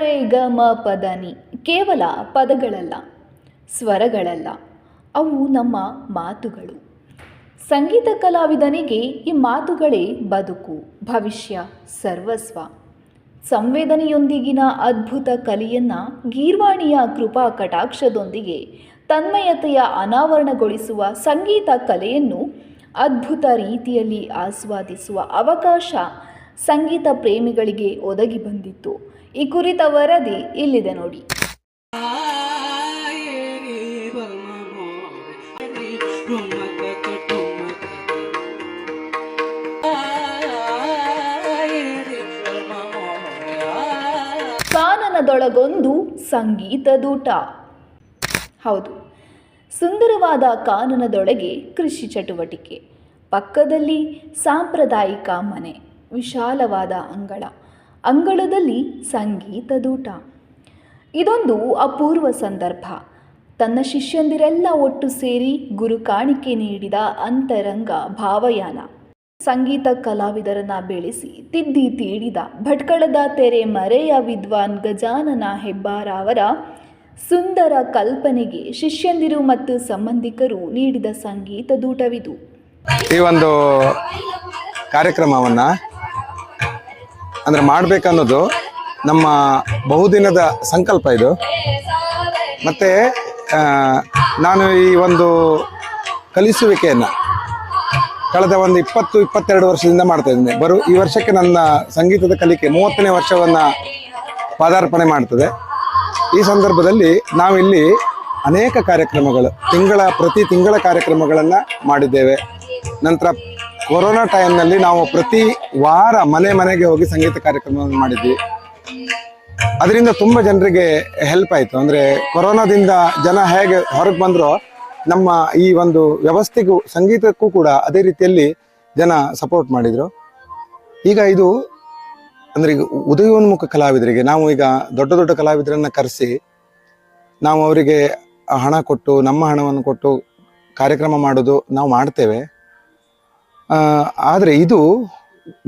ಸರೆ ಮ ಪದ ನಿ ಕೇವಲ ಪದಗಳಲ್ಲ, ಸ್ವರಗಳಲ್ಲ, ಅವು ನಮ್ಮ ಮಾತುಗಳು. ಸಂಗೀತ ಕಲಾವಿದನಿಗೆ ಈ ಮಾತುಗಳೇ ಬದುಕು, ಭವಿಷ್ಯ, ಸರ್ವಸ್ವ. ಸಂವೇದನೆಯೊಂದಿಗಿನ ಅದ್ಭುತ ಕಲೆಯನ್ನು ಗೀರ್ವಾಣಿಯ ಕೃಪಾ ಕಟಾಕ್ಷದೊಂದಿಗೆ ತನ್ಮಯತೆಯ ಅನಾವರಣಗೊಳಿಸುವ ಸಂಗೀತ ಕಲೆಯನ್ನು ಅದ್ಭುತ ರೀತಿಯಲ್ಲಿ ಆಸ್ವಾದಿಸುವ ಅವಕಾಶ ಸಂಗೀತ ಪ್ರೇಮಿಗಳಿಗೆ ಒದಗಿ ಬಂದಿತ್ತು. ಈ ಕುರಿತ ವರದಿ ಇಲ್ಲಿದೆ ನೋಡಿ. ಕಾನನದೊಳಗೊಂದು ಸಂಗೀತದೂಟ ಹೌದು, ಸುಂದರವಾದ ಕಾನನದೊಳಗೆ ಕೃಷಿ ಚಟುವಟಿಕೆ. ಪಕ್ಕದಲ್ಲಿ ಸಾಂಪ್ರದಾಯಿಕ ಮನೆ. ವಿಶಾಲವಾದ ಅಂಗಳ. ಅಂಗಳದಲ್ಲಿ ಸಂಗೀತದೂಟ ಇದೊಂದು ಅಪೂರ್ವ ಸಂದರ್ಭ. ತನ್ನ ಶಿಷ್ಯಂದಿರೆಲ್ಲ ಒಟ್ಟು ಸೇರಿ ಗುರು ಕಾಣಿಕೆ ನೀಡಿದ ಅಂತರಂಗ ಭಾವಯಾನ. ಸಂಗೀತ ಕಲಾವಿದರನ್ನ ಬೆಳೆಸಿ ತಿದ್ದಿ ತೀಡಿದ ಭಟ್ಕಳದ ತೆರೆ ಮರೆಯ ವಿದ್ವಾನ್ ಗಜಾನನ ಹೆಬ್ಬಾರ ಅವರ ಸುಂದರ ಕಲ್ಪನೆಗೆ ಶಿಷ್ಯಂದಿರು ಮತ್ತು ಸಂಬಂಧಿಕರು ನೀಡಿದ ಸಂಗೀತ ದೂಟವಿದು. ಈ ಒಂದು ಕಾರ್ಯಕ್ರಮವನ್ನ ಅಂದ್ರೆ ಮಾಡಬೇಕನ್ನೋದು ನಮ್ಮ ಬಹುದಿನದ ಸಂಕಲ್ಪ ಇದು. ಮತ್ತು ನಾನು ಈ ಒಂದು ಕಲಿಸುವಿಕೆಯನ್ನು ಕಳೆದ ಒಂದು ಇಪ್ಪತ್ತು, ಇಪ್ಪತ್ತೆರಡು ವರ್ಷದಿಂದ ಮಾಡ್ತಾ ಇದ್ದೀನಿ. ಬರು, ಈ ವರ್ಷಕ್ಕೆ ನನ್ನ ಸಂಗೀತದ ಕಲಿಕೆ ಮೂವತ್ತನೇ ವರ್ಷವನ್ನು ಪಾದಾರ್ಪಣೆ ಮಾಡ್ತದೆ. ಈ ಸಂದರ್ಭದಲ್ಲಿ ನಾವಿಲ್ಲಿ ಅನೇಕ ಕಾರ್ಯಕ್ರಮಗಳು, ತಿಂಗಳ, ಪ್ರತಿ ತಿಂಗಳ ಕಾರ್ಯಕ್ರಮಗಳನ್ನು ಮಾಡಿದ್ದೇವೆ. ನಂತರ ಕೊರೋನಾ ಟೈಮ್ನಲ್ಲಿ ನಾವು ಪ್ರತಿ ವಾರ ಮನೆ ಮನೆಗೆ ಹೋಗಿ ಸಂಗೀತ ಕಾರ್ಯಕ್ರಮವನ್ನು ಮಾಡಿದ್ವಿ. ಅದರಿಂದ ತುಂಬಾ ಜನರಿಗೆ ಹೆಲ್ಪ್ ಆಯ್ತು. ಅಂದ್ರೆ ಕೊರೋನಾದಿಂದ ಜನ ಹೇಗೆ ಹೊರಗೆ ಬಂದರೋ, ನಮ್ಮ ಈ ಒಂದು ವ್ಯವಸ್ಥೆಗೂ, ಸಂಗೀತಕ್ಕೂ ಕೂಡ ಅದೇ ರೀತಿಯಲ್ಲಿ ಜನ ಸಪೋರ್ಟ್ ಮಾಡಿದ್ರು. ಈಗ ಇದು, ಅಂದ್ರೆ ಈಗ ಉದಯೋನ್ಮುಖ ಕಲಾವಿದರಿಗೆ, ನಾವು ಈಗ ದೊಡ್ಡ ದೊಡ್ಡ ಕಲಾವಿದರನ್ನ ಕರೆಸಿ, ನಾವು ಅವರಿಗೆ ಹಣ ಕೊಟ್ಟು, ನಮ್ಮ ಹಣವನ್ನು ಕೊಟ್ಟು ಕಾರ್ಯಕ್ರಮ ಮಾಡೋದು ನಾವು ಮಾಡ್ತೇವೆ. ಆದ್ರೆ ಇದು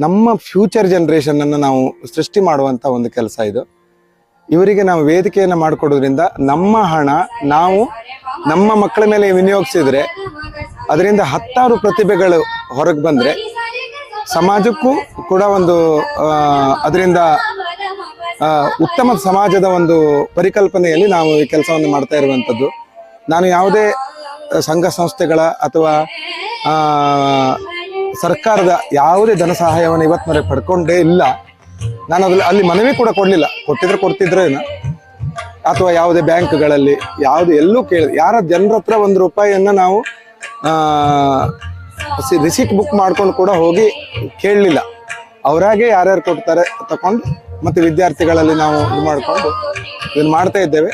ನಮ್ಮ ಫ್ಯೂಚರ್ ಜನ್ರೇಷನನ್ನು ನಾವು ಸೃಷ್ಟಿ ಮಾಡುವಂಥ ಒಂದು ಕೆಲಸ ಇದು. ಇವರಿಗೆ ನಾವು ವೇದಿಕೆಯನ್ನು ಮಾಡಿಕೊಡೋದ್ರಿಂದ ನಮ್ಮ ಹಣ ನಾವು ನಮ್ಮ ಮಕ್ಕಳ ಮೇಲೆ ವಿನಿಯೋಗಿಸಿದರೆ ಅದರಿಂದ ಹತ್ತಾರು ಪ್ರತಿಭೆಗಳು ಹೊರಗೆ ಬಂದರೆ ಸಮಾಜಕ್ಕೂ ಕೂಡ ಒಂದು ಅದರಿಂದ ಉತ್ತಮ ಸಮಾಜದ ಒಂದು ಪರಿಕಲ್ಪನೆಯಲ್ಲಿ ನಾವು ಈ ಕೆಲಸವನ್ನು ಮಾಡ್ತಾ ಇರುವಂಥದ್ದು. ನಾನು ಯಾವುದೇ ಸಂಘ ಸಂಸ್ಥೆಗಳ ಅಥವಾ ಸರ್ಕಾರದ ಯಾವುದೇ ಧನ ಸಹಾಯವನ್ನು ಇವತ್ತಿನವರೆಗೆ ಪಡ್ಕೊಂಡೇ ಇಲ್ಲ. ನಾನು ಅದ್ರಲ್ಲಿ ಅಲ್ಲಿ ಮನವಿ ಕೂಡ ಕೊಡಲಿಲ್ಲ. ಕೊಟ್ಟಿದ್ರೆ ಕೊಡ್ತಿದ್ರೇನು? ಅಥವಾ ಯಾವುದೇ ಬ್ಯಾಂಕ್ಗಳಲ್ಲಿ ಯಾವುದು ಎಲ್ಲೂ ಕೇಳಿ ಯಾರ ಜನರ ಹತ್ರ ಒಂದು ರೂಪಾಯಿಯನ್ನು ನಾವು ರಿಸೀಟ್ ಬುಕ್ ಮಾಡ್ಕೊಂಡು ಕೂಡ ಹೋಗಿ ಕೇಳಲಿಲ್ಲ. ಅವರಾಗೆ ಯಾರ್ಯಾರು ಕೊಡ್ತಾರೆ ತಗೊಂಡು ಮತ್ತೆ ವಿದ್ಯಾರ್ಥಿಗಳಲ್ಲಿ ನಾವು ಇದು ಮಾಡಿಕೊಂಡು ಇದನ್ನು ಮಾಡ್ತಾ ಇದ್ದೇವೆ.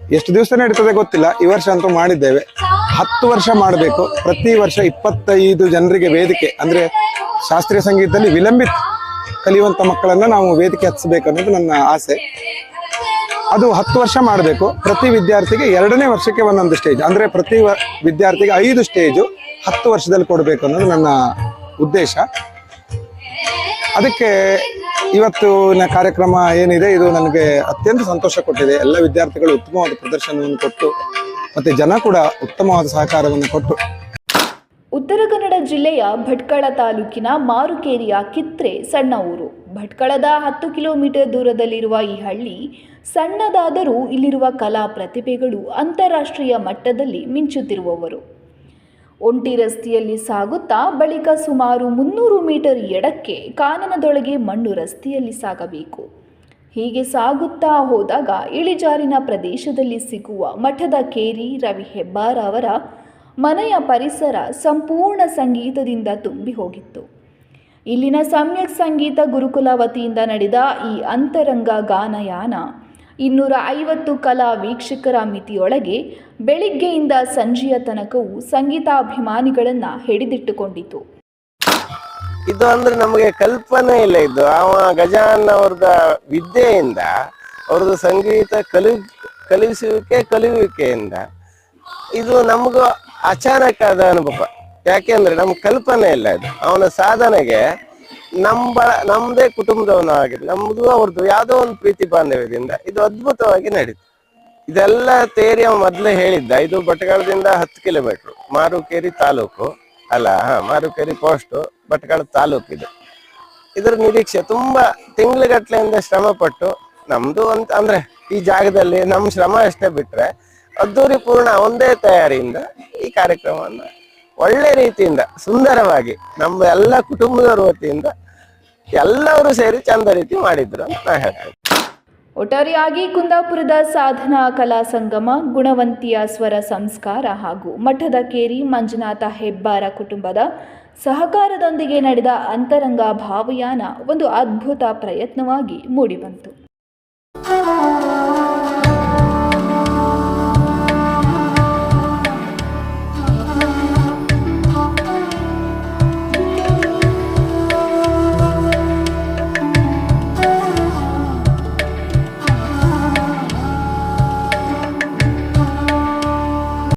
ಎಷ್ಟು ದಿವಸ ನಡೀತದೆ ಗೊತ್ತಿಲ್ಲ. ಈ ವರ್ಷ ಅಂತೂ ಮಾಡಿದ್ದೇವೆ. ಹತ್ತು ವರ್ಷ ಮಾಡಬೇಕು. ಪ್ರತಿ ವರ್ಷ ಇಪ್ಪತ್ತೈದು ಜನರಿಗೆ ವೇದಿಕೆ, ಅಂದರೆ ಶಾಸ್ತ್ರೀಯ ಸಂಗೀತದಲ್ಲಿ ವಿಲಂಬಿತ ಕಲಿಯುವಂಥ ಮಕ್ಕಳನ್ನು ನಾವು ವೇದಿಕೆ ಹಚ್ಚಬೇಕು ಅನ್ನೋದು ನನ್ನ ಆಸೆ. ಅದು ಹತ್ತು ವರ್ಷ ಮಾಡಬೇಕು. ಪ್ರತಿ ವಿದ್ಯಾರ್ಥಿಗೆ ಎರಡನೇ ವರ್ಷಕ್ಕೆ ಒಂದೊಂದು ಸ್ಟೇಜ್ ಅಂದರೆ ಪ್ರತಿ ವಿದ್ಯಾರ್ಥಿಗೆ ಐದು ಸ್ಟೇಜು ಹತ್ತು ವರ್ಷದಲ್ಲಿ ಕೊಡಬೇಕು ಅನ್ನೋದು ನನ್ನ ಉದ್ದೇಶ. ಅದಕ್ಕೆ ಇವತ್ತಿನ ಕಾರ್ಯಕ್ರಮ ಏನಿದೆ, ಇದು ನನಗೆ ಅತ್ಯಂತ ಸಂತೋಷ ಕೊಟ್ಟಿದೆ. ಎಲ್ಲ ವಿದ್ಯಾರ್ಥಿಗಳು ಉತ್ತಮವಾದ ಪ್ರದರ್ಶನವನ್ನು ಕೊಟ್ಟು ಮತ್ತೆ ಜನ ಕೂಡ ಉತ್ತಮವಾದ ಸಹಕಾರವನ್ನು ಕೊಟ್ಟು. ಉತ್ತರ ಕನ್ನಡ ಜಿಲ್ಲೆಯ ಭಟ್ಕಳ ತಾಲೂಕಿನ ಮಾರುಕೇರಿಯ ಕಿತ್ರೆ ಸಣ್ಣ ಊರು. ಭಟ್ಕಳದ ಹತ್ತು ಕಿಲೋಮೀಟರ್ ದೂರದಲ್ಲಿರುವ ಈ ಹಳ್ಳಿ ಸಣ್ಣದಾದರೂ ಇಲ್ಲಿರುವ ಕಲಾ ಪ್ರತಿಭೆಗಳು ಅಂತಾರಾಷ್ಟ್ರೀಯ ಮಟ್ಟದಲ್ಲಿ ಮಿಂಚುತ್ತಿರುವವರು. ಒಂಟಿ ರಸ್ತೆಯಲ್ಲಿ ಸಾಗುತ್ತಾ ಬಳಿಕ ಸುಮಾರು ಮುನ್ನೂರು ಮೀಟರ್ ಎಡಕ್ಕೆ ಕಾನನದೊಳಗೆ ಮಣ್ಣು ರಸ್ತೆಯಲ್ಲಿ ಸಾಗಬೇಕು. ಹೀಗೆ ಸಾಗುತ್ತಾ ಹೋದಾಗ ಇಳಿಜಾರಿನ ಪ್ರದೇಶದಲ್ಲಿ ಸಿಗುವ ಮಠದ ಕೇರಿ ರವಿ ಹೆಬ್ಬಾರ ಅವರ ಮನೆಯ ಪರಿಸರ ಸಂಪೂರ್ಣ ಸಂಗೀತದಿಂದ ತುಂಬಿ ಹೋಗಿತ್ತು. ಇಲ್ಲಿನ ಸಮ್ಯಕ್ ಸಂಗೀತ ಗುರುಕುಲ ವತಿಯಿಂದ ನಡೆದ ಈ ಅಂತರಂಗ ಗಾನಯಾನ ಇನ್ನೂರ ಐವತ್ತು ಕಲಾ ವೀಕ್ಷಕರ ಮಿತಿಯೊಳಗೆ ಬೆಳಿಗ್ಗೆಯಿಂದ ಸಂಜೆಯ ತನಕವೂ ಸಂಗೀತಾಭಿಮಾನಿಗಳನ್ನು ಹಿಡಿದಿಟ್ಟುಕೊಂಡಿತು. ಇದು ಅಂದ್ರೆ ನಮಗೆ ಕಲ್ಪನೆ ಇಲ್ಲ ಇದು. ಅವ ಗಜಾನ್ ಅವ್ರದ ವಿದ್ಯೆಯಿಂದ ಅವ್ರದ್ದು ಸಂಗೀತ ಕಲಿ, ಕಲಿಸುವಿಕೆ ಕಲಿಯುವಿಕೆಯಿಂದ ಇದು ನಮಗೂ ಅಚಾನಕ್ ಆದ ಅನುಭವ ಯಾಕೆಂದ್ರೆ ನಮ್ಗೆ ಕಲ್ಪನೆ ಇಲ್ಲ ಇದು. ಅವನ ಸಾಧನೆಗೆ ನಮ್ಮ ನಮ್ದೇ ಕುಟುಂಬದವನು ಆಗಿದೆ ನಮ್ದು ಅವ್ರದ್ದು ಯಾವುದೋ ಒಂದು ಪ್ರೀತಿ ಬಾಂಧವ್ಯದಿಂದ ಇದು ಅದ್ಭುತವಾಗಿ ನಡೀತು. ಇದೆಲ್ಲ ತೇರಿ ಅವ ಮೊದಲೇ ಹೇಳಿದ್ದ. ಇದು ಭಟ್ಕಳದಿಂದ ಹತ್ತು ಕಿಲೋಮೀಟ್ರ್ ಮಾರುಕೇರಿ ತಾಲೂಕು. ಅಲ್ಲ, ಹಾ, ಮಾರುಕೇರಿ ಪೋಸ್ಟ್ ಭಟ್ಕಳ ತಾಲೂಕು ಇದರ ಇದ್ರ ನಿರೀಕ್ಷೆ ತುಂಬಾ ತಿಂಗ್ಳುಗಟ್ಲೆಯಿಂದ ಶ್ರಮ ಪಟ್ಟು ನಮ್ದು ಅಂತ ಅಂದ್ರೆ ಈ ಜಾಗದಲ್ಲಿ ನಮ್ಮ ಶ್ರಮ ಅಷ್ಟೇ ಬಿಟ್ರೆ ಅದ್ದೂರಿ ಪೂರ್ಣ ಒಂದೇ ತಯಾರಿಯಿಂದ ಈ ಕಾರ್ಯಕ್ರಮವನ್ನ ಒಳ್ಳೆ ರೀತಿಯಿಂದ ಸುಂದರವಾಗಿ ನಮ್ಮ ಎಲ್ಲ ಕುಟುಂಬದವರ ವತಿಯಿಂದ ಎಲ್ಲರೂ ಸೇರಿ ಚಂದ ರೀತಿ ಮಾಡಿದ್ರು ಅಂತ ನಾ ಹೇಳ್ತೇನೆ. ಒಟ್ಟಾರೆಯಾಗಿ ಕುಂದಾಪುರದ ಸಾಧನಾ ಕಲಾ ಸಂಗಮ, ಗುಣವಂತಿಯ ಸ್ವರ ಸಂಸ್ಕಾರ ಹಾಗೂ ಮಠದ ಕೇರಿ ಮಂಜುನಾಥ ಹೆಬ್ಬಾರ ಕುಟುಂಬದ ಸಹಕಾರದೊಂದಿಗೆ ನಡೆದ ಅಂತರಂಗ ಭಾವಯಾನ ಒಂದು ಅದ್ಭುತ ಪ್ರಯತ್ನವಾಗಿ ಮೂಡಿಬಂತು.